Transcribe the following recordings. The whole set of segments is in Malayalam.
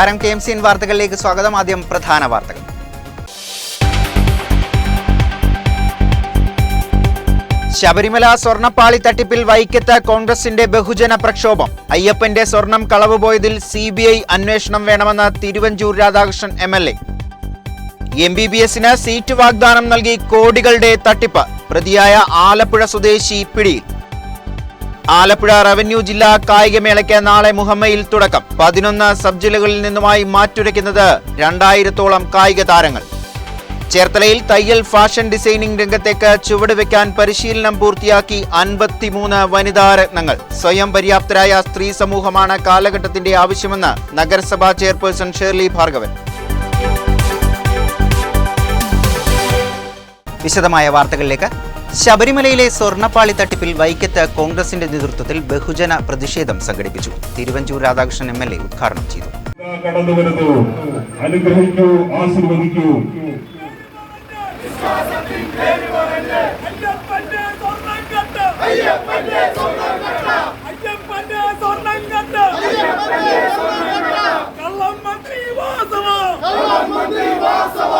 നമസ്കാരം. കെ എം സി എൻ വാർത്തകളിലേക്ക് സ്വാഗതം. ആദ്യം പ്രധാന വാർത്തകൾ. ശബരിമല സ്വർണപ്പാളി തട്ടിപ്പിൽ വൈക്കത്ത് കോൺഗ്രസിന്റെ ബഹുജന പ്രക്ഷോഭം. അയ്യപ്പന്റെ സ്വർണം കളവ് പോയതിൽ സി ബി ഐ അന്വേഷണം വേണമെന്ന് Thiruvanchoor Radhakrishnan M L A. M B B എസിന് സീറ്റ് വാഗ്ദാനം നൽകി കോടികളുടെ തട്ടിപ്പ്. പ്രതിയായ ആലപ്പുഴ സ്വദേശി പിടിയിൽ. ആലപ്പുഴ റവന്യൂ ജില്ലാ കായികമേളയ്ക്ക് നാളെ മുഹമ്മയിൽ തുടക്കം. പതിനൊന്ന് സബ് ജില്ലകളിൽ നിന്നുമായി മാറ്റുരയ്ക്കുന്നത് രണ്ടായിരത്തോളം കായിക താരങ്ങൾ. ചേർത്തലയിൽ തയ്യൽ ഫാഷൻ ഡിസൈനിംഗ് രംഗത്തേക്ക് ചുവടുവെക്കാൻ പരിശീലനം പൂർത്തിയാക്കി അൻപത്തിമൂന്ന് വനിതാ രത്നങ്ങൾ. സ്വയം പര്യാപ്തരായ സ്ത്രീ സമൂഹമാണ് കാലഘട്ടത്തിന്റെ ആവശ്യമെന്ന് നഗരസഭാ ചെയർപേഴ്സൺ ഷേർലി ഭാർഗവൻ. വിശദമായ വാർത്തകളിലേക്ക് ശബരിമലയിലെ സ്വർണപ്പാളി തട്ടിപ്പിൽ വൈക്കത്ത് കോൺഗ്രസിന്റെ നേതൃത്വത്തിൽ ബഹുജന പ്രതിഷേധം സംഘടിപ്പിച്ചു. Thiruvanchoor Radhakrishnan M L A ഉദ്ഘാടനം ചെയ്തു. കടന്നു വരുന്നു അനുഗ്രഹിക്കൂ ആശീർവദിക്കൂ. കള്ളം മന്ത്രി വാസവ. കള്ളം മന്ത്രി വാസവ.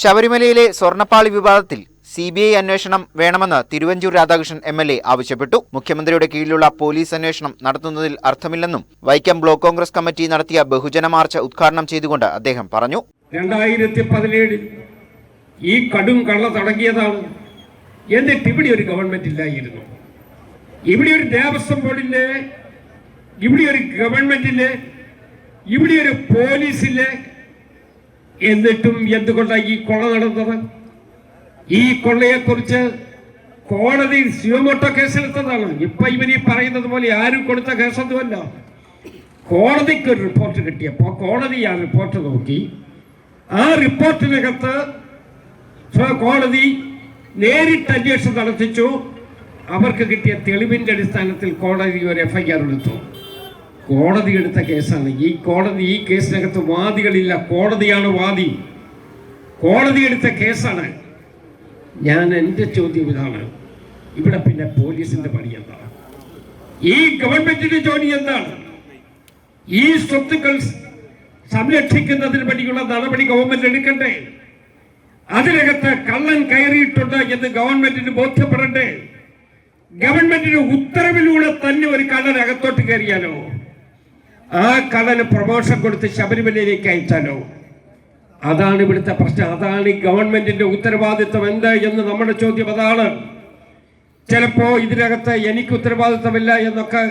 ശബരിമലയിലെ സ്വർണപ്പാളി വിവാദത്തിൽ സി ബി ഐ അന്വേഷണം വേണമെന്ന് Thiruvanchoor Radhakrishnan M L A ആവശ്യപ്പെട്ടു. മുഖ്യമന്ത്രിയുടെ കീഴിലുള്ള പോലീസ് അന്വേഷണം നടത്തുന്നതിൽ അർത്ഥമില്ലെന്നും വൈക്കം ബ്ലോക്ക് കോൺഗ്രസ് കമ്മിറ്റി നടത്തിയ ബഹുജന മാർച്ച് ഉദ്ഘാടനം ചെയ്തുകൊണ്ട് അദ്ദേഹം പറഞ്ഞു. രണ്ടായിരത്തി പതിനേഴിൽ ഈ കടും കള്ള തുടങ്ങിയതാണ് എന്നിട്ട് ഇവിടെ ഒരു ഗവൺമെന്റ് ഇല്ലായിരുന്നു. ഇവിടെ ഒരു ദേവസ്വം ബോർഡില്ലേ ഇവിടെ ഒരു ഗവൺമെന്റില്ലേ ഇവിടെ ഒരു പോലീസില്ലേ എന്നിട്ടും എന്തുകൊണ്ടാണ് ഈ കൊള്ള നടന്നത്? ഈ കൊള്ളയെക്കുറിച്ച് കോടതി ശിവമോട്ടോ കേസെടുത്തതാണ്. ഇപ്പൊ ഇവർ ഈ പറയുന്നത് പോലെ ആരും കൊടുത്ത കേസൊന്നുമല്ല. കോടതിക്ക് ഒരു റിപ്പോർട്ട് കിട്ടിയപ്പോൾ കോടതി ആ റിപ്പോർട്ട് നോക്കി. ആ റിപ്പോർട്ടിനകത്ത് കോടതി നേരിട്ട് അന്വേഷണം നടത്തിച്ചു. അവർക്ക് കിട്ടിയ തെളിവിന്റെ അടിസ്ഥാനത്തിൽ കോടതി ഒരു എഫ്ഐആർ എടുത്തു. കോടതി എടുത്ത കേസാണ്. ഈ കോടതി ഈ കേസിനകത്ത് വാദികളില്ല. കോടതിയാണ് വാദി. കോടതി എടുത്ത കേസാണ്. ഞാൻ എന്റെ ചോദ്യം ഇതാണ്. ഇവിടെ പിന്നെ പോലീസിന്റെ പണി എന്താണ്? ഈ ഗവൺമെന്റിന്റെ ജോലി എന്താണ്? ഈ സ്വത്തുക്കൾ സംരക്ഷിക്കുന്നതിന് വേണ്ടിയുള്ള നടപടി ഗവൺമെന്റ് എടുക്കണ്ടേ? അതിനകത്ത് കള്ളൻ കയറിയിട്ടുണ്ട് എന്ന് ഗവൺമെന്റിന് ബോധ്യപ്പെടണ്ടേ? ഗവൺമെന്റിന് ഉത്തരവിലൂടെ തന്നെ ഒരു കള്ളൻ അകത്തോട്ട് കയറിയാലോ? ആ കള്ളന് പ്രമോഷൻ കൊടുത്ത് ശബരിമലയിലേക്ക് അയച്ചാലോ? അതാണ് ഇവിടുത്തെ പ്രശ്നം. അതാണ് ഈ ഗവൺമെന്റിന്റെ ഉത്തരവാദിത്വം. എന്ത് എന്ന് നമ്മുടെ ചോദ്യം അതാണ്. ചിലപ്പോ ഇതിനകത്ത് എനിക്ക് ഉത്തരവാദിത്വമില്ല എന്നൊക്കെ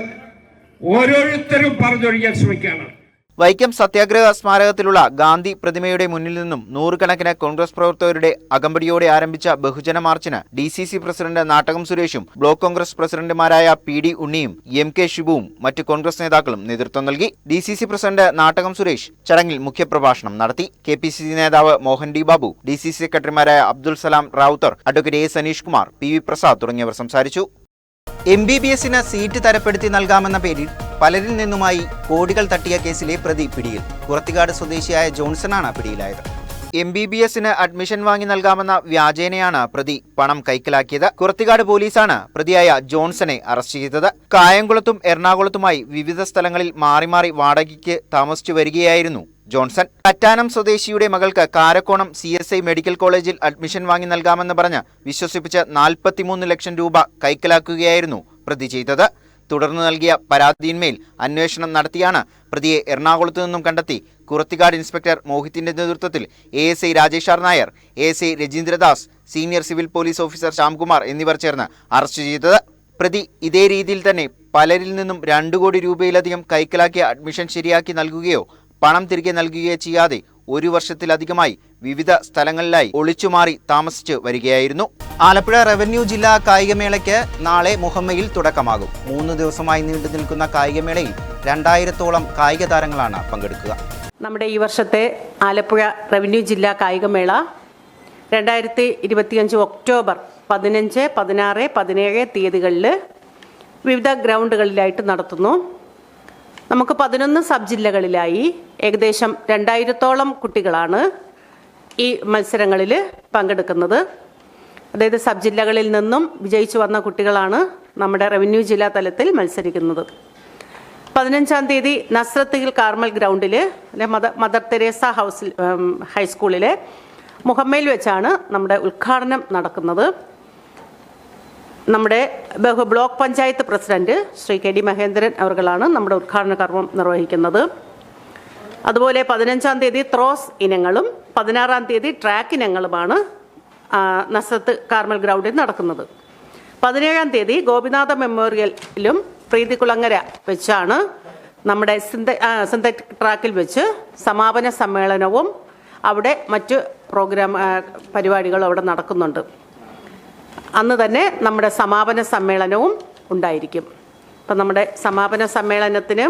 ഓരോരുത്തരും പറഞ്ഞൊഴിയാൻ ശ്രമിക്കുകയാണ്. വൈക്കം സത്യാഗ്രഹ സ്മാരകത്തിലുള്ള ഗാന്ധി പ്രതിമയുടെ മുന്നിൽ നിന്നും നൂറുകണക്കിന് കോൺഗ്രസ് പ്രവർത്തകരുടെ അകമ്പടിയോടെ ആരംഭിച്ച ബഹുജന മാർച്ചിന് D C C president Nattakam സുരേഷും ബ്ലോക്ക് കോൺഗ്രസ് പ്രസിഡന്റുമാരായ പി ഡി ഉണ്ണിയും എം കെ ശിബുവും മറ്റ് കോൺഗ്രസ് നേതാക്കളും നേതൃത്വം നൽകി. D C C president Nattakam Suresh ചടങ്ങിൽ മുഖ്യപ്രഭാഷണം നടത്തി. കെ പി സി സി നേതാവ് Mohan D Babu D C C സെക്രട്ടറിമാരായ Abdul Salam Ravuthar advocate A Saneesh Kumar P V Prasad തുടങ്ങിയവർ സംസാരിച്ചു. എം ബി ബി എസിന് സീറ്റ് തരപ്പെടുത്തി നൽകാമെന്ന പേരിൽ പലരിൽ നിന്നുമായി കോടികൾ തട്ടിയ കേസിലെ പ്രതി പിടിയിൽ. കുറത്തിക്കാട് സ്വദേശിയായ ജോൺസൺ ആണ് പിടിയിലായത് എം ബി ബി എസിന് അഡ്മിഷൻ വാങ്ങി നൽകാമെന്ന വ്യാജേനയാണ് പ്രതി പണം കൈക്കലാക്കിയത്. കുറത്തിക്കാട് പോലീസാണ് പ്രതിയായ ജോൺസനെ അറസ്റ്റ് ചെയ്തത്. കായംകുളത്തും എറണാകുളത്തുമായി വിവിധ സ്ഥലങ്ങളിൽ മാറി മാറി വാടകയ്ക്ക് താമസിച്ചു വരികയായിരുന്നു ജോൺസൺ കറ്റാനം സ്വദേശിയുടെ മകൾക്ക് Karakonam C S I medical കോളേജിൽ അഡ്മിഷൻ വാങ്ങി നൽകാമെന്ന് പറഞ്ഞ് വിശ്വസിപ്പിച്ച് നാൽപ്പത്തിമൂന്ന് ലക്ഷം രൂപ കൈക്കലാക്കുകയായിരുന്നു പ്രതി ചെയ്തത്. തുടർന്ന് നൽകിയ പരാതിയിന്മേൽ അന്വേഷണം നടത്തിയാണ് പ്രതിയെ എറണാകുളത്തു നിന്നും കണ്ടെത്തി കുറത്തിക്കാട് ഇൻസ്പെക്ടർ മോഹിത്തിന്റെ നേതൃത്വത്തിൽ A S I Rajesh R Nair A S I Rajeendradas senior civil police officer Shyamkumar എന്നിവർ ചേർന്ന് അറസ്റ്റ് ചെയ്തത്. പ്രതി ഇതേ രീതിയിൽ തന്നെ പലരിൽ നിന്നും രണ്ടു കോടി രൂപയിലധികം കൈക്കലാക്കിയ അഡ്മിഷൻ ശരിയാക്കി നൽകുകയോ പണം തിരികെ നൽകുകയോ ചെയ്യാതെ ഒരു വർഷത്തിലധികമായി വിവിധ സ്ഥലങ്ങളിലായി ഒളിച്ചുമാറി താമസിച്ച് വരികയായിരുന്നു. ആലപ്പുഴ റവന്യൂ ജില്ലാ കായികമേളയ്ക്ക് നാളെ മുഹമ്മയിൽ തുടക്കമാകും. മൂന്ന് ദിവസമായി നീണ്ടു നിൽക്കുന്ന കായികമേളയിൽ രണ്ടായിരത്തോളം കായിക താരങ്ങളാണ് പങ്കെടുക്കുക. നമ്മുടെ ഈ വർഷത്തെ ആലപ്പുഴ റവന്യൂ ജില്ലാ കായികമേള രണ്ടായിരത്തി ഇരുപത്തിയഞ്ച് ഒക്ടോബർ പതിനഞ്ച് പതിനാറ് പതിനേഴ് തീയതികളിൽ വിവിധ ഗ്രൗണ്ടുകളിലായിട്ട് നടത്തുന്നു. നമുക്ക് പതിനൊന്ന് സബ് ജില്ലകളിലായി ഏകദേശം രണ്ടായിരത്തോളം കുട്ടികളാണ് ഈ മത്സരങ്ങളിൽ പങ്കെടുക്കുന്നത്. അതായത് സബ് ജില്ലകളിൽ നിന്നും വിജയിച്ചു വന്ന കുട്ടികളാണ് നമ്മുടെ റവന്യൂ ജില്ലാ തലത്തിൽ മത്സരിക്കുന്നത്. പതിനഞ്ചാം തീയതി നസ്രത്തിൽ കാർമൽ ഗ്രൗണ്ടിൽ മദർ മദർ തെരേസ ഹൗസിൽ ഹൈസ്കൂളിലെ മുഹമ്മയിൽ വെച്ചാണ് നമ്മുടെ ഉദ്ഘാടനം നടക്കുന്നത്. നമ്മുടെ ബഹു block panchayat president Shri K D Mahendran അവർകളാണ് നമ്മുടെ ഉദ്ഘാടന കർമ്മം നിർവഹിക്കുന്നത്. അതുപോലെ പതിനഞ്ചാം തീയതി ത്രോസ് ഇനങ്ങളും പതിനാറാം തീയതി ട്രാക്ക് ഇനങ്ങളുമാണ് നസത്ത് കാർമൽ ഗ്രൗണ്ടിൽ നടക്കുന്നത്. പതിനേഴാം തീയതി ഗോപിനാഥ മെമ്മോറിയലിലും പ്രീതികുളങ്ങര വെച്ചാണ് നമ്മുടെ സിന്ത സിന്തറ്റിക് ട്രാക്കിൽ വെച്ച് സമാപന സമ്മേളനവും അവിടെ മറ്റ് പ്രോഗ്രാം പരിപാടികളും അവിടെ നടക്കുന്നുണ്ട്. അന്ന് തന്നെ നമ്മുടെ സമാപന സമ്മേളനവും ഉണ്ടായിരിക്കും. അപ്പം നമ്മുടെ സമാപന സമ്മേളനത്തിന്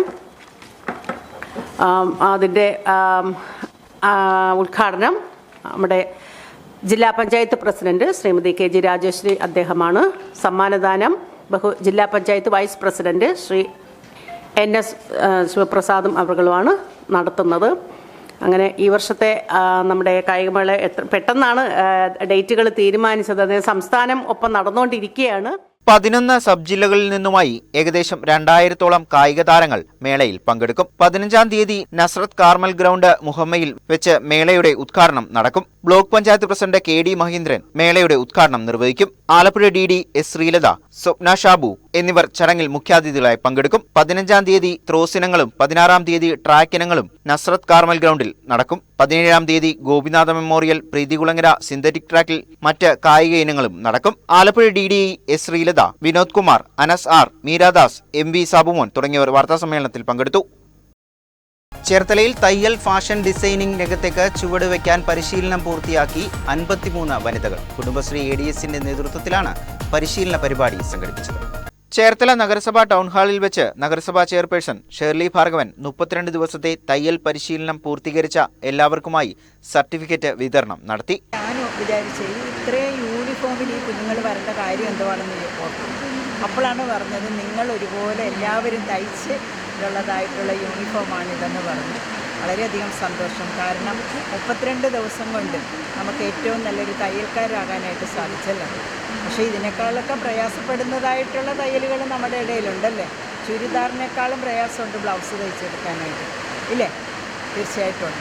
അതിന്റെ ഉദ്ഘാടനം നമ്മുടെ ജില്ലാ panchayat president Shrimati K G Rajeshwari അദ്ദേഹമാണ്. സമ്മാനദാനം ബഹു ജില്ലാ panchayat vice president Shri N S ശിവപ്രസാദും അവകളുമാണ് നടത്തുന്നത്. അങ്ങനെ ഈ വർഷത്തെ നമ്മുടെ കായികമേള എത്ര പെട്ടെന്നാണ് ഡേറ്റുകൾ തീരുമാനിച്ചത്. അതായത് സംസ്ഥാനം ഒപ്പം നടന്നുകൊണ്ടിരിക്കുകയാണ്. പതിനൊന്ന് സബ് ജില്ലകളിൽ നിന്നുമായി ഏകദേശം രണ്ടായിരത്തോളം കായിക താരങ്ങൾ മേളയിൽ പങ്കെടുക്കും. പതിനഞ്ചാം തീയതി നസ്രത്ത് കാർമൽ ഗ്രൗണ്ട് മുഹമ്മയിൽ വെച്ച് മേളയുടെ ഉദ്ഘാടനം നടക്കും. Block panchayat president K D Mahindran മേളയുടെ ഉദ്ഘാടനം നിർവഹിക്കും. Alappuzha D D S Sreelatha Swapna Shabu എന്നിവർ ചടങ്ങിൽ മുഖ്യാതിഥികളായി പങ്കെടുക്കും. പതിനഞ്ചാം തീയതി ത്രോസ് ഇനങ്ങളും പതിനാറാം തീയതി ട്രാക്ക് ഇനങ്ങളും നസ്രത്ത് കാർമൽ ഗ്രൗണ്ടിൽ നടക്കും. പതിനേഴാം തീയതി ഗോപിനാഥ മെമ്മോറിയൽ പ്രീതികുളങ്ങര സിന്തറ്റിക് ട്രാക്കിൽ മറ്റ് കായിക ഇനങ്ങളും നടക്കും. Alappuzha D D S Sreelatha Vinod Kumar Anas R Meeradas M V Sabumon തുടങ്ങിയവർ വാർത്താസമ്മേളനത്തിൽ പങ്കെടുത്തു. ചേർത്തലയിൽ തയ്യൽ ഫാഷൻ ഡിസൈനിംഗ് രംഗത്തേക്ക് ചുവടുവെക്കാൻ പരിശീലനം പൂർത്തിയാക്കി അൻപത്തിമൂന്ന് വനിതകൾ. കുടുംബശ്രീ എ ഡി എസിന്റെ നേതൃത്വത്തിലാണ് പരിശീലന പരിപാടി സംഘടിപ്പിച്ചത്. ചേർത്തല നഗരസഭാ ടൗൺ ഹാളിൽ വെച്ച് നഗരസഭാ ചെയർപേഴ്സൺ ഷേർലി ഭാർഗവൻ മുപ്പത്തിരണ്ട് ദിവസത്തെ തയ്യൽ പരിശീലനം പൂർത്തീകരിച്ച എല്ലാവർക്കുമായി സർട്ടിഫിക്കറ്റ് വിതരണം നടത്തി. യൂണിഫോമിൽ കാര്യം അപ്പോഴാണ് പറഞ്ഞത് നിങ്ങൾ ഒരുപോലെ എല്ലാവരും തയ്ച്ച് ഉള്ളതായിട്ടുള്ള യൂണിഫോമാണ് ഇതെന്ന് പറഞ്ഞു. വളരെയധികം സന്തോഷം. കാരണം മുപ്പത്തിരണ്ട് ദിവസം കൊണ്ട് നമുക്ക് ഏറ്റവും നല്ലൊരു തയ്യൽക്കാരാകാനായിട്ട് സാധിച്ചല്ലോ. പക്ഷേ ഇതിനേക്കാളൊക്കെ പ്രയാസപ്പെടുന്നതായിട്ടുള്ള തയ്യലുകൾ നമ്മുടെ ഇടയിലുണ്ടല്ലേ? ചുരിദാറിനേക്കാളും പ്രയാസമുണ്ട് ബ്ലൗസ് തയ്ച്ചെടുക്കാനായിട്ട്. ഇല്ലേ? തീർച്ചയായിട്ടും.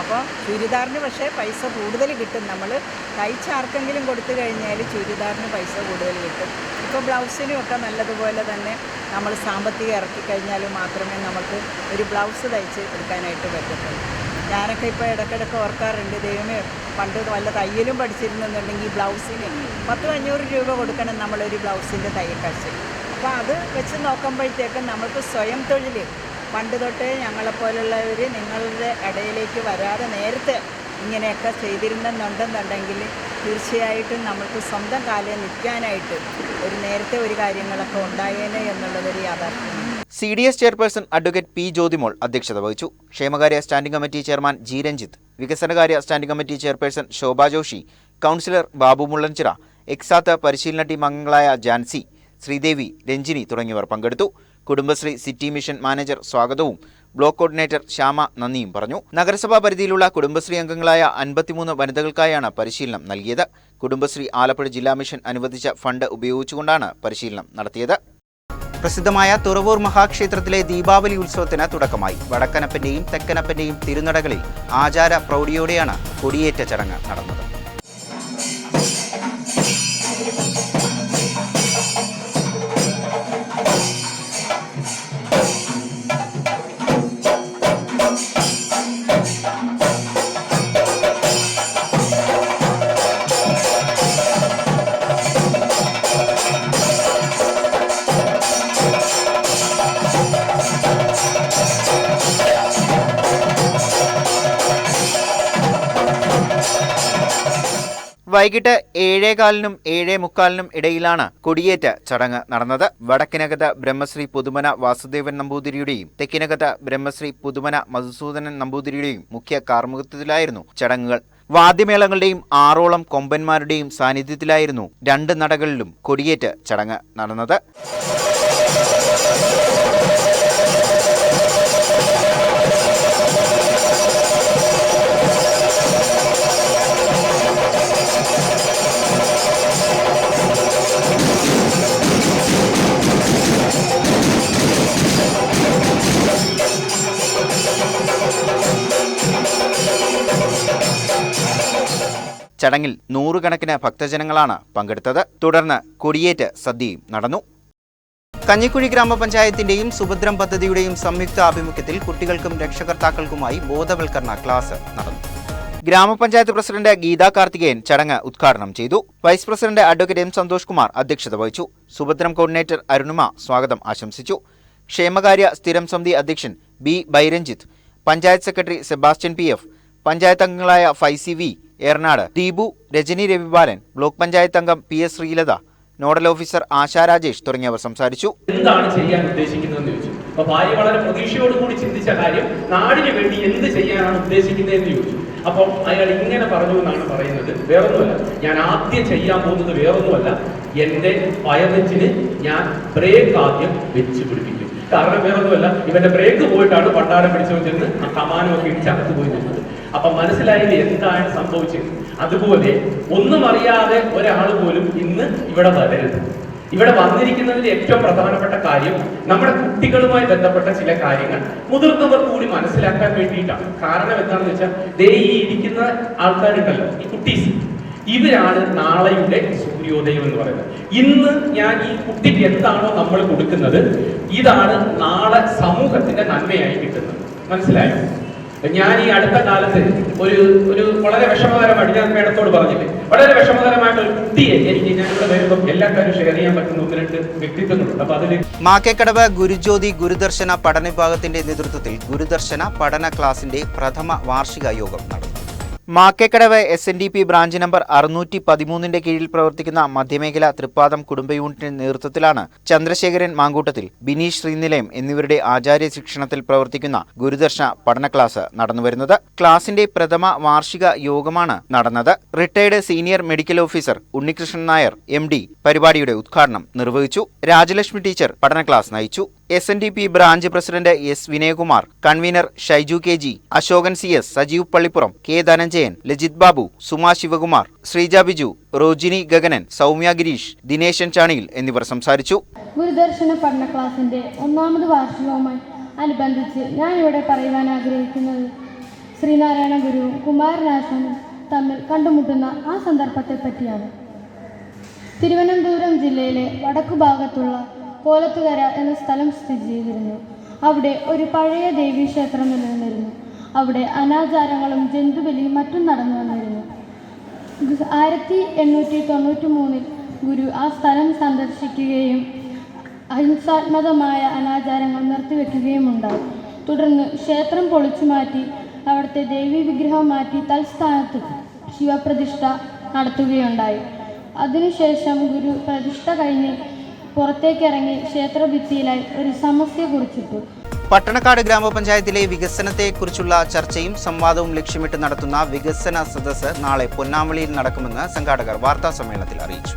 അപ്പോൾ ചുരിദാറിന് പക്ഷേ പൈസ കൂടുതൽ കിട്ടും. നമ്മൾ തയ്ച്ച് ആർക്കെങ്കിലും കൊടുത്തു കഴിഞ്ഞാൽ ചുരിദാറിന് പൈസ കൂടുതൽ കിട്ടും. ഇപ്പോൾ ബ്ലൗസിനും ഒക്കെ നല്ലതുപോലെ തന്നെ നമ്മൾ സാമ്പത്തികം ഇറക്കി കഴിഞ്ഞാൽ മാത്രമേ നമുക്ക് ഒരു ബ്ലൗസ് തയ്ച്ച് എടുക്കാനായിട്ട് പറ്റത്തുള്ളൂ. ഞാനൊക്കെ ഇപ്പോൾ ഇടയ്ക്കിടയ്ക്ക് ഓർക്കാറുണ്ട് ദൈവമേ പണ്ട് വല്ല തയ്യലും പഠിച്ചിരുന്നെന്നുണ്ടെങ്കിൽ ബ്ലൗസിന് പത്തും അഞ്ഞൂറ് രൂപ കൊടുക്കണം നമ്മളൊരു ബ്ലൗസിന്റെ തയ്യൽ കാശ് അപ്പോൾ അത് വെച്ച് നോക്കുമ്പോഴത്തേക്കും നമുക്ക് സ്വയം തൊഴിൽ. പണ്ട് തൊട്ടേ ഞങ്ങളെപ്പോലുള്ളവർ നിങ്ങളുടെ ഇടയിലേക്ക് വരാതെ നേരത്തെ ഇങ്ങനെയൊക്കെ ചെയ്തിരുന്നെന്നുണ്ടെന്നുണ്ടെങ്കിൽ തീർച്ചയായിട്ടും നമുക്ക് സ്വന്തം കാലിൽ നിൽക്കാനായിട്ട് ഒരു നേരത്തെ ഒരു കാര്യങ്ങളൊക്കെ ഉണ്ടായേനെ എന്നുള്ളതൊരു യാഥാർത്ഥ്യമാണ്. C D S chairperson advocate P Jyothimol അധ്യക്ഷത വഹിച്ചു. ക്ഷേമകാര്യ standing committee chairman G Ranjith വികസനകാര്യ standing committee chairperson Shobha Joshy councillor Babu Mullanchira എക്സാത്ത് പരിശീലന ടീം അംഗങ്ങളായ ജാൻസി ശ്രീദേവി രഞ്ജിനി തുടങ്ങിയവർ പങ്കെടുത്തു. കുടുംബശ്രീ സിറ്റി മിഷൻ മാനേജർ സ്വാഗതവും ബ്ലോക്ക് കോർഡിനേറ്റർ ശ്യാമ നന്ദിയും പറഞ്ഞു. നഗരസഭാ പരിധിയിലുള്ള കുടുംബശ്രീ അംഗങ്ങളായ അൻപത്തിമൂന്ന് വനിതകൾക്കായാണ് പരിശീലനം നൽകിയത്. കുടുംബശ്രീ ആലപ്പുഴ ജില്ലാ മിഷൻ അനുവദിച്ച ഫണ്ട് ഉപയോഗിച്ചുകൊണ്ടാണ് പരിശീലനം നടത്തിയത്. പ്രസിദ്ധമായ തുറവൂർ മഹാക്ഷേത്രത്തിലെ ദീപാവലി ഉത്സവത്തിന് തുടക്കമായി. വടക്കനപ്പന്റെയും തെക്കനപ്പന്റെയും തിരുനടകളിൽ ആചാര പ്രൗഢിയോടെയാണ് കൊടിയേറ്റ ചടങ്ങ് നടന്നത്. വൈകിട്ട് ഏഴേകാലിനും ഏഴേ മുക്കാലിനും ഇടയിലാണ് കൊടിയേറ്റ ചടങ്ങ് നടന്നത്. വടക്കിനകത്ത് ബ്രഹ്മശ്രീ പുതുമന വാസുദേവൻ നമ്പൂതിരിയുടെയും തെക്കിനകത്ത് ബ്രഹ്മശ്രീ പുതുമന മധുസൂദനൻ നമ്പൂതിരിയുടെയും മുഖ്യ കാർമുകത്വത്തിലായിരുന്നു ചടങ്ങുകൾ. വാദ്യമേളങ്ങളുടെയും ആറോളം കൊമ്പന്മാരുടെയും സാന്നിധ്യത്തിലായിരുന്നു രണ്ട് നടകളിലും കൊടിയേറ്റ് ചടങ്ങ് നടന്നത്. ചടങ്ങിൽ നൂറുകണക്കിന് ഭക്തജനങ്ങളാണ് പങ്കെടുത്തത്. തുടർന്ന് കൊടിയേറ്റ് സദ്യയും നടന്നു. കഞ്ഞിക്കുഴി ഗ്രാമപഞ്ചായത്തിന്റെയും സുഭദ്രം പദ്ധതിയുടെയും സംയുക്ത ആഭിമുഖ്യത്തിൽ കുട്ടികൾക്കും രക്ഷകർത്താക്കൾക്കുമായി ബോധവൽക്കരണ ക്ലാസ് നടന്നു. ഗ്രാമപഞ്ചായത്ത് പ്രസിഡന്റ് ഗീതാ കാർത്തികേയൻ ചടങ്ങ് ഉദ്ഘാടനം ചെയ്തു. Vice president advocate M Santhosh Kumar അധ്യക്ഷത വഹിച്ചു. സുഭദ്രം കോർഡിനേറ്റർ അരുണിമ സ്വാഗതം ആശംസിച്ചു. ക്ഷേമകാര്യ സ്ഥിരം സമിതി അധ്യക്ഷൻ B ബൈരഞ്ജിത്ത് panchayat secretary Sebastian P F panchayat അംഗങ്ങളായ ഫൈസി വി ഏർനാട് ദീപു രജനി രവിബാലൻ ബ്ലോക്ക് പഞ്ചായത്ത് അംഗം P S Sreelatha nodal officer Asha Rajesh തുടങ്ങിയവർ സംസാരിച്ചു. എന്താണ് ചെയ്യാൻ ഉദ്ദേശിക്കുന്നതെന്ന് ചോദിച്ചു. അപ്പൊ ഭാര്യ വളരെ പ്രതീക്ഷയോടുകൂടി ചിന്തിച്ച കാര്യം നാടിന് വേണ്ടി എന്ത് ചെയ്യാനാണ് ഉദ്ദേശിക്കുന്നതെന്ന് ചോദിച്ചു. അപ്പം അയാൾ ഇങ്ങനെ പറഞ്ഞു എന്നാണ് പറയുന്നത്. വേറൊന്നുമല്ല ഞാൻ ആദ്യം ചെയ്യാൻ പോകുന്നത് വേറൊന്നുമല്ല എന്റെ പയനെച്ചിന് ഞാൻ ബ്രേക്ക് ആദ്യം വെച്ച് പിടിപ്പിക്കും. കാരണം വേറൊന്നുമല്ല ഇവന്റെ ബ്രേക്ക് പോയിട്ടാണ് പണ്ടാരം പിടിച്ചു ചെന്ന് ആ കമാനമൊക്കെ ഇടിച്ചകത്ത് പോയി നിന്നത്. അപ്പൊ മനസ്സിലായത് എന്താണ് സംഭവിച്ചത്. അതുപോലെ ഒന്നും അറിയാതെ ഒരാൾ പോലും ഇന്ന് ഇവിടെ വരരുത്. ഇവിടെ വന്നിരിക്കുന്നതിന്റെ ഏറ്റവും പ്രധാനപ്പെട്ട കാര്യം നമ്മുടെ കുട്ടികളുമായി ബന്ധപ്പെട്ട ചില കാര്യങ്ങൾ മുതിർന്നവർ കൂടി മനസ്സിലാക്കാൻ വേണ്ടിയിട്ടാണ്. കാരണം എന്താണെന്ന് വെച്ചാൽ ദേ ഈ ഇരിക്കുന്ന ആൾക്കാരുണ്ടല്ലോ ഈ കുട്ടീസ്. ഇവരാണ് നാളെയുടെ സൂര്യോദയം എന്ന് പറയുന്നത്. ഇന്ന് ഞാൻ ഈ കുട്ടിക്ക് എന്താണോ നമ്മൾ കൊടുക്കുന്നത് ഇതാണ് നാളെ സമൂഹത്തിന്റെ നന്മയായി കിട്ടുന്നത്. മനസ്സിലായോ? ഞാൻ ഈ അടുത്ത കാലത്ത് ഒരു ഒരു വളരെ വിഷമകരമായിട്ട് ഞാൻ മേഡത്തോട് പറഞ്ഞില്ലേ? വളരെ വിഷമകരമായിട്ട് ഒരു കുട്ടിയെ എനിക്ക് ഞാൻ ഇവിടെ വരുമ്പോൾ എല്ലാ കാര്യവും ഷെയർ ചെയ്യാൻ പറ്റുന്ന ഒന്ന് രണ്ട് വ്യക്തിത്വങ്ങളുണ്ട്. അപ്പൊ അതിൽ മാക്കേക്കടവ് ഗുരുജ്യോതി ഗുരുദർശന പഠന വിഭാഗത്തിന്റെ നേതൃത്വത്തിൽ ഗുരുദർശന പഠന ക്ലാസിന്റെ പ്രഥമ വാർഷിക യോഗം നടന്നു. Makkekkadavu S N D P branch number അറുന്നൂറ്റി പതിമൂന്നിന്റെ കീഴിൽ പ്രവർത്തിക്കുന്ന മധ്യമേഖല തൃപ്പാദം കുടുംബ യൂണിറ്റിന്റെ നേതൃത്വത്തിലാണ് ചന്ദ്രശേഖരൻ മാങ്കൂട്ടത്തിൽ ബിനീഷ് ശ്രീനിലയം എന്നിവരുടെ ആചാര്യ ശിക്ഷണത്തിൽ പ്രവർത്തിക്കുന്ന ഗുരുദർശന പഠന ക്ലാസ് നടന്നുവരുന്നത്. ക്ലാസിന്റെ പ്രഥമ വാർഷിക യോഗമാണ് നടന്നത്. Retired senior medical officer Unnikrishnan Nair M പരിപാടിയുടെ ഉദ്ഘാടനം നിർവഹിച്ചു. രാജലക്ഷ്മി ടീച്ചർ പഠന ക്ലാസ് നയിച്ചു. S N D P branch president S Vinayakumar convener Shaiju K G Ashokan C S Sajeev Pallippuram K Dhananjayan Lajith Babu Suma Sivakumar Sreeja Biju Rojini Gaganan Soumya Gireesh Dineshan ചാണിയിൽ എന്നിവർ സംസാരിച്ചു. ഗുരുദർശന പഠന ക്ലാസിന്റെ ഒന്നാമത് വാർഷികവുമായി അനുബന്ധിച്ച് ഞാൻ ഇവിടെ പറയുവാൻ ആഗ്രഹിക്കുന്നത് ശ്രീനാരായണ ഗുരുവും കുമാരനാശനും തമ്മിൽ കണ്ടുമുട്ടുന്ന ആ സന്ദർഭത്തെ പറ്റിയാണ്. തിരുവനന്തപുരം ജില്ലയിലെ വടക്കു ഭാഗത്തുള്ള കോലത്തുകര എന്ന സ്ഥലം സ്ഥിതി ചെയ്തിരുന്നു അവിടെ ഒരു പഴയ ദേവീക്ഷേത്രം നിലനിന്നിരുന്നു. അവിടെ അനാചാരങ്ങളും ജന്തുബലിയും മറ്റും നടന്നു വന്നിരുന്നു. ആയിരത്തി എണ്ണൂറ്റി തൊണ്ണൂറ്റി മൂന്നിൽ ഗുരു ആ സ്ഥലം സന്ദർശിക്കുകയും അഹിംസാത്മകമായ അനാചാരങ്ങൾ നിർത്തിവെക്കുകയും ഉണ്ടായി തുടർന്ന് ക്ഷേത്രം പൊളിച്ചു മാറ്റി അവിടുത്തെ ദേവീ വിഗ്രഹം മാറ്റി തൽസ്ഥാനത്ത് ശിവപ്രതിഷ്ഠ നടത്തുകയുണ്ടായി. അതിനുശേഷം ഗുരു പ്രതിഷ്ഠ കഴിഞ്ഞ് പുറത്തേക്കിറങ്ങി ക്ഷേത്രഭിത്തിയിലായി ഒരു സമസ്യ കുറിച്ചിട്ടു. പട്ടണക്കാട് ഗ്രാമപഞ്ചായത്തിലെ വികസനത്തെക്കുറിച്ചുള്ള ചർച്ചയും സംവാദവും ലക്ഷ്യമിട്ട് നടത്തുന്ന വികസന സദസ് നാളെ പൊന്നാമളിയിൽ നടക്കുമെന്ന് സംഘാടകർ വാർത്താ സമ്മേളനത്തിൽ അറിയിച്ചു.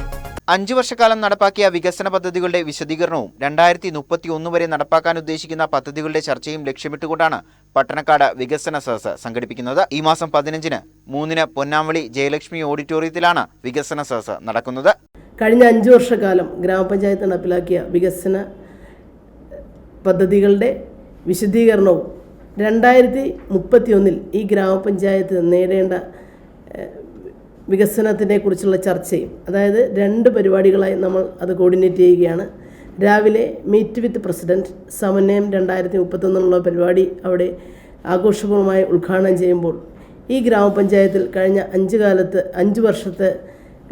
അഞ്ചു വർഷക്കാലം നടപ്പാക്കിയ വികസന പദ്ധതികളുടെ വിശദീകരണവും രണ്ടായിരത്തി മുപ്പത്തി ഒന്ന് വരെ നടപ്പാക്കാൻ ഉദ്ദേശിക്കുന്ന പദ്ധതികളുടെ ചർച്ചയും ലക്ഷ്യമിട്ടുകൊണ്ടാണ് പട്ടണക്കാട് വികസന സദസ് സംഘടിപ്പിക്കുന്നത്. ഈ മാസം പതിനഞ്ചിന് മൂന്നിന് പൊന്നാമളി ജയലക്ഷ്മി ഓഡിറ്റോറിയത്തിലാണ് വികസന സദസ് നടക്കുന്നത്. കഴിഞ്ഞ അഞ്ച് വർഷക്കാലം ഗ്രാമപഞ്ചായത്ത് നടപ്പിലാക്കിയ വികസന പദ്ധതികളുടെ വിശദീകരണവും രണ്ടായിരത്തി മുപ്പത്തി ഒന്നിൽ ഈ ഗ്രാമപഞ്ചായത്ത് നേടേണ്ട വികസനത്തിനെ കുറിച്ചുള്ള ചർച്ചയും അതായത് രണ്ട് പരിപാടികളായി നമ്മൾ അത് കോർഡിനേറ്റ് ചെയ്യുകയാണ്. രാവിലെ മീറ്റ് വിത്ത് പ്രസിഡന്റ് സമന്വയം രണ്ടായിരത്തി മുപ്പത്തൊന്നിനുള്ള പരിപാടി അവിടെ ആഘോഷപൂർവമായി ഉദ്ഘാടനം ചെയ്യുമ്പോൾ ഈ ഗ്രാമപഞ്ചായത്തിൽ കഴിഞ്ഞ അഞ്ച് കാലത്ത് അഞ്ച് വർഷത്തെ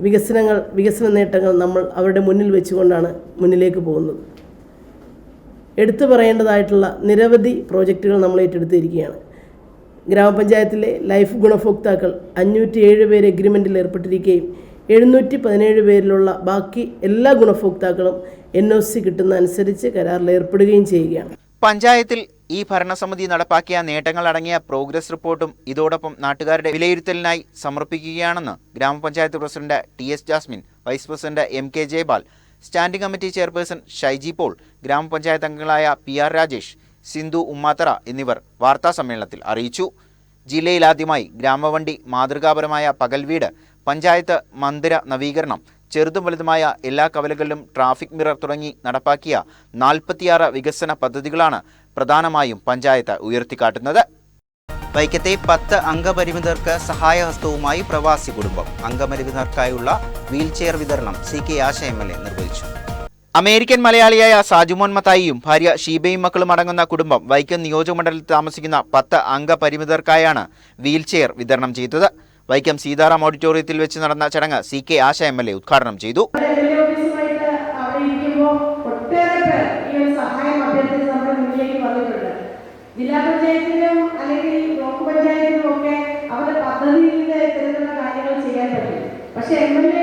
വികസനങ്ങൾ വികസന നേട്ടങ്ങൾ നമ്മൾ അവരുടെ മുന്നിൽ വെച്ചുകൊണ്ടാണ് മുന്നിലേക്ക് പോകുന്നത്. എടുത്തു പറയേണ്ടതായിട്ടുള്ള നിരവധി പ്രോജക്റ്റുകൾ നമ്മൾ ഏറ്റെടുത്തിരിക്കുകയാണ്. ഗ്രാമപഞ്ചായത്തിലെ ലൈഫ് ഗുണഭോക്താക്കൾ അഞ്ഞൂറ്റി ഏഴ് പേര് എഗ്രിമെന്റിൽ ഏർപ്പെട്ടിരിക്കുകയും എഴുന്നൂറ്റി പതിനേഴ് പേരിലുള്ള ബാക്കി എല്ലാ ഗുണഭോക്താക്കളും എൻ ഒ സി കിട്ടുന്ന അനുസരിച്ച് കരാറിൽ ഏർപ്പെടുകയും ചെയ്യുകയാണ്. പഞ്ചായത്തിൽ ഈ ഭരണസമിതി നടപ്പാക്കിയ നേട്ടങ്ങൾ അടങ്ങിയ പ്രോഗ്രസ് റിപ്പോർട്ടും ഇതോടൊപ്പം നാട്ടുകാരുടെ വിലയിരുത്തലിനായി സമർപ്പിക്കുകയാണെന്ന് ഗ്രാമപഞ്ചായത്ത് president T S Jasmine vice president M K Jayapal standing committee chairperson Shaiji Paul ഗ്രാമപഞ്ചായത്ത് അംഗങ്ങളായ പി ആർ രാജേഷ് സിന്ധു ഉമ്മാത്തറ എന്നിവർ വാർത്താസമ്മേളനത്തിൽ അറിയിച്ചു. ജില്ലയിലാദ്യമായി ഗ്രാമവണ്ടി മാതൃകാപരമായ പകൽവീട് പഞ്ചായത്ത് മന്ദിര നവീകരണം ചെറുതും വലുതുമായ എല്ലാ കവലകളിലും ട്രാഫിക് മിറർ തുടങ്ങി നടപ്പാക്കിയ നാൽപ്പത്തിയാറ് വികസന പദ്ധതികളാണ് പ്രധാനമായും പഞ്ചായത്ത് ഉയർത്തിക്കാട്ടുന്നത്. വൈക്കത്തെ പത്ത് അംഗപരിമിതർക്ക് സഹായഹസ്തവുമായി പ്രവാസി കുടുംബം. അംഗപരിമിതർക്കായുള്ള വീൽചെയർ വിതരണം C K Asha M L A നിർവഹിച്ചു. അമേരിക്കൻ മലയാളിയായ സാജുമോൻ മത്തായിയും ഭാര്യ ഷീബയും മക്കളും അടങ്ങുന്ന കുടുംബം വൈക്കം നിയോജകമണ്ഡലത്തിൽ താമസിക്കുന്ന പത്ത് അംഗപരിമിതർക്കായാണ് വീൽചെയർ വിതരണം ചെയ്തത്. വൈക്കം സീതാറാം ഓഡിറ്റോറിയത്തിൽ വെച്ച് നടന്ന ചടങ്ങ് C K Asha M L A ഉദ്ഘാടനം ചെയ്തു ഓഫീസുമായിട്ട് അവിടെ ഇരിക്കുമ്പോൾ ഒട്ടേറെ പേർ ഈ ഒരു സഹായം അഭ്യർത്ഥിച്ച് നമ്മുടെ മുന്നിലേക്ക് വന്നിട്ടുണ്ട് ജില്ലാ പഞ്ചായത്തിലും അല്ലെങ്കിൽ ബ്ലോക്ക് പഞ്ചായത്തിലും ഒക്കെ അവരുടെ പദ്ധതിയിലൂടെ ഇത്തരത്തിലുള്ള കാര്യങ്ങൾ ചെയ്യാൻ പറ്റും. പക്ഷെ എം എൽ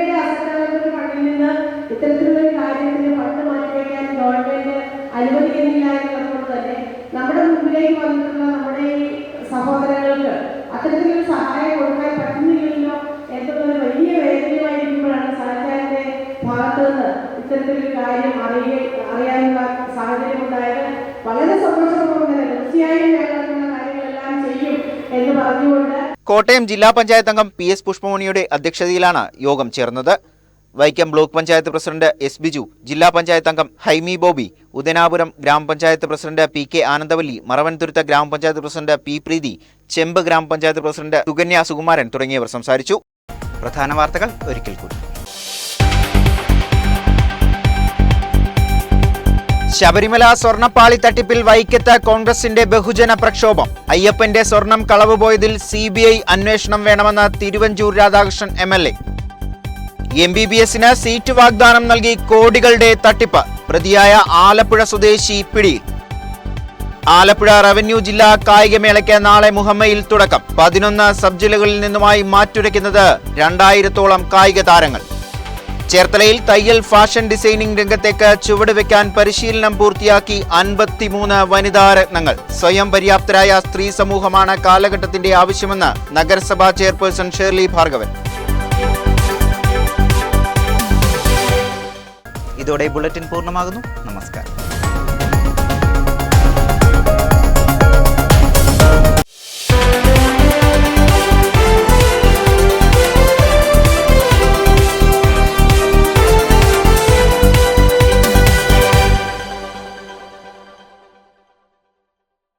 കോട്ടയം ജില്ലാ പഞ്ചായത്ത് അംഗം പി എസ് പുഷ്പമണിയുടെ അധ്യക്ഷതയിലാണ് യോഗം ചേർന്നത്. Vaikom block panchayat president S Biju ജില്ലാ പഞ്ചായത്ത് അംഗം ഹൈമി ബോബി ഉദനാപുരം ഗ്രാമപഞ്ചായത്ത് president P K Anandavalli Maravanthuruthu ഗ്രാമപഞ്ചായത്ത് പ്രസിഡന്റ് പി പ്രീതി ചെമ്പ് ഗ്രാമപഞ്ചായത്ത് പ്രസിഡന്റ് സുകന്യ സുകുമാരൻ തുടങ്ങിയവർ സംസാരിച്ചു. പ്രധാന വാർത്തകൾ ഒരിക്കൽ കൂടി. ശബരിമല സ്വർണപ്പാളി തട്ടിപ്പിൽ വൈക്കത്ത് കോൺഗ്രസിന്റെ ബഹുജന പ്രക്ഷോഭം. അയ്യപ്പന്റെ സ്വർണം കളവുപോയതിൽ സി ബി ഐ അന്വേഷണം വേണമെന്ന് Thiruvanchoor Radhakrishnan M L A. M B B എസിന് സീറ്റ് വാഗ്ദാനം നൽകി കോടികളുടെ തട്ടിപ്പ്. പ്രതിയായ ആലപ്പുഴ സ്വദേശി പിടിയിൽ. ആലപ്പുഴ റവന്യൂ ജില്ലാ കായികമേളയ്ക്ക് നാളെ മുഹമ്മയിൽ തുടക്കം. പതിനൊന്ന് സബ് ജില്ലകളിൽ നിന്നുമായി മാറ്റുരയ്ക്കുന്നത് രണ്ടായിരത്തോളം കായിക താരങ്ങൾ. ചേർത്തലയിൽ തയ്യൽ ഫാഷൻ ഡിസൈനിംഗ് രംഗത്തേക്ക് ചുവടുവെക്കാൻ പരിശീലനം പൂർത്തിയാക്കി അൻപത്തിമൂന്ന് വനിതാ രത്നങ്ങൾ. സ്വയം പര്യാപ്തരായ സ്ത്രീ സമൂഹമാണ് കാലഘട്ടത്തിന്റെ ആവശ്യമെന്ന് നഗരസഭാ ചെയർപേഴ്സൺ ഷേർലി ഭാർഗവൻ. ഇതോടെ ബുള്ളറ്റിൻ പൂർണമാകുന്നു.